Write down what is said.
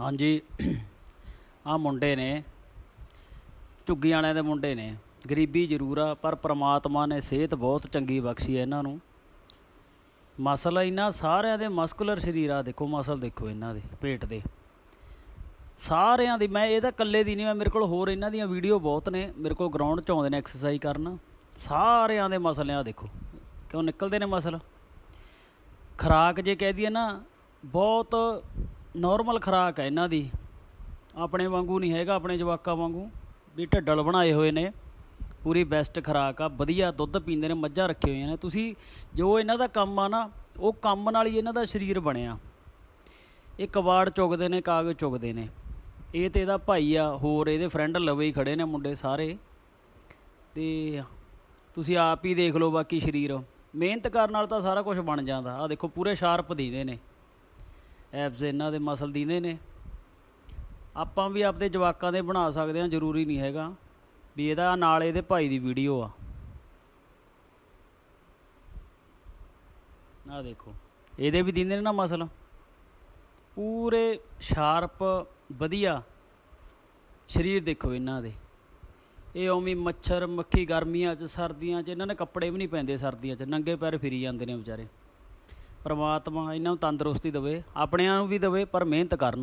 ਹਾਂਜੀ। ਆ ਮੁੰਡੇ ਨੇ, ਝੁੱਗੀ ਵਾਲਿਆਂ ਦੇ ਮੁੰਡੇ ਨੇ। ਗਰੀਬੀ ਜ਼ਰੂਰ ਆ, ਪਰ ਪ੍ਰਮਾਤਮਾ ਨੇ ਸਿਹਤ ਬਹੁਤ ਚੰਗੀ ਬਖਸ਼ੀ ਹੈ ਇਹਨਾਂ ਨੂੰ। ਮਸਲ ਇਹਨਾਂ ਸਾਰਿਆਂ ਦੇ ਮਸਕੂਲਰ ਸਰੀਰ ਆ, ਦੇਖੋ ਮਸਲ ਦੇਖੋ ਇਹਨਾਂ ਦੇ, ਪੇਟ ਦੇ। ਸਾਰਿਆਂ ਦੀ, ਮੈਂ ਇਹਦਾ ਇਕੱਲੇ ਦੀ ਨਹੀਂ, ਮੈਂ ਮੇਰੇ ਕੋਲ ਹੋਰ ਇਹਨਾਂ ਦੀਆਂ ਵੀਡੀਓ ਬਹੁਤ ਨੇ, ਮੇਰੇ ਕੋਲ ਗਰਾਊਂਡ 'ਚ ਆਉਂਦੇ ਨੇ ਐਕਸਰਸਾਈਜ਼ ਕਰਨ। ਸਾਰਿਆਂ ਦੇ ਮਸਲਿਆਂ ਦੇਖੋ। ਕਿਉਂ ਨਿਕਲਦੇ ਨੇ ਮਸਲ? ਖਰਾਕ ਜੇ ਕਹਿ ਦਈਏ ਨਾ, ਬਹੁਤ ਨਾਰਮਲ ਖਰਾਕ ਹੈ ਇਹਨਾਂ ਦੀ। ਆਪਣੇ ਵਾਂਗੂ ਨਹੀਂ ਹੈਗਾ, ਆਪਣੇ ਜਵਾਕਾਂ ਵਾਂਗੂ। ਵੀ ਢੱਡਲ ਬਣਾਏ ਹੋਏ ਨੇ। ਪੂਰੀ ਬੈਸਟ ਖਰਾਕ ਆ, ਵਧੀਆ ਦੁੱਧ ਪੀਂਦੇ ਨੇ, ਮੱਝਾਂ ਰੱਖੇ ਹੋਈਆਂ ਨੇ। ਤੁਸੀਂ ਜੋ ਇਹਨਾਂ ਦਾ ਕੰਮ ਆ ਨਾ, ਉਹ ਕੰਮ ਨਾਲ ਹੀ ਇਹਨਾਂ ਦਾ ਸਰੀਰ ਬਣਿਆ। ਇਹ ਕਬਾੜ ਚੁਗਦੇ ਨੇ ਕਾਗਜ਼ ਚੁਗਦੇ ਨੇ। ਇਹ ਤੇ ਇਹਦਾ ਭਾਈ ਆ, ਹੋਰ ਇਹਦੇ ਫਰੈਂਡ ਲਵੇ ਹੀ ਖੜੇ ਨੇ ਮੁੰਡੇ ਸਾਰੇ। ਤੇ ਤੁਸੀਂ ਆਪ ਹੀ ਦੇਖ ਲਓ ਬਾਕੀ ਸਰੀਰ। ਮਿਹਨਤ ਕਰਨ ਨਾਲ ਤਾਂ ਸਾਰਾ ਕੁਝ ਬਣ ਜਾਂਦਾ। ਆ ਦੇਖੋ, ਪੂਰੇ ਸ਼ਾਰਪ ਦੀਦੇ ਨੇ। ਐਪਸ ਇਹਨਾਂ ਦੇ ਮਸਲ ਦੀਦੇ ਨੇ। ਆਪਾਂ ਵੀ ਆਪਦੇ ਜਵਾਕਾਂ ਦੇ ਬਣਾ ਸਕਦੇ ਹਾਂ, ਜ਼ਰੂਰੀ ਨਹੀਂ ਹੈਗਾ ਵੀ ਇਹਦਾ ਨਾਲ ਇਹਦੇ ਭਾਈ ਦੀ ਵੀਡੀਓ ਆ। ਆ ਦੇਖੋ, ਇਹਦੇ ਵੀ ਦਿੰਦੇ ਨੇ ਨਾ ਮਸਲ। ਪੂਰੇ ਸ਼ਾਰਪ ਵਧੀਆ। ਸਰੀਰ ਦੇਖੋ ਇਹਨਾਂ ਦੇ। ਇਹ ਉਵੇਂ ਮੱਛਰ, ਮੱਖੀ ਗਰਮੀਆਂ 'ਚ, ਸਰਦੀਆਂ 'ਚ ਇਹਨਾਂ ਨੇ ਕੱਪੜੇ ਵੀ ਨਹੀਂ ਪੈਂਦੇ ਸਰਦੀਆਂ 'ਚ, ਨੰਗੇ ਪੈਰ ਫਿਰੀ ਜਾਂਦੇ ਨੇ ਵਿਚਾਰੇ। ਪਰਮਾਤਮਾ ਇਹਨਾਂ ਨੂੰ ਤੰਦਰੁਸਤੀ ਦੇਵੇ ਆਪਣਿਆਂ ਨੂੰ ਵੀ ਦੇਵੇ ਪਰ ਮਿਹਨਤ ਕਰਨ।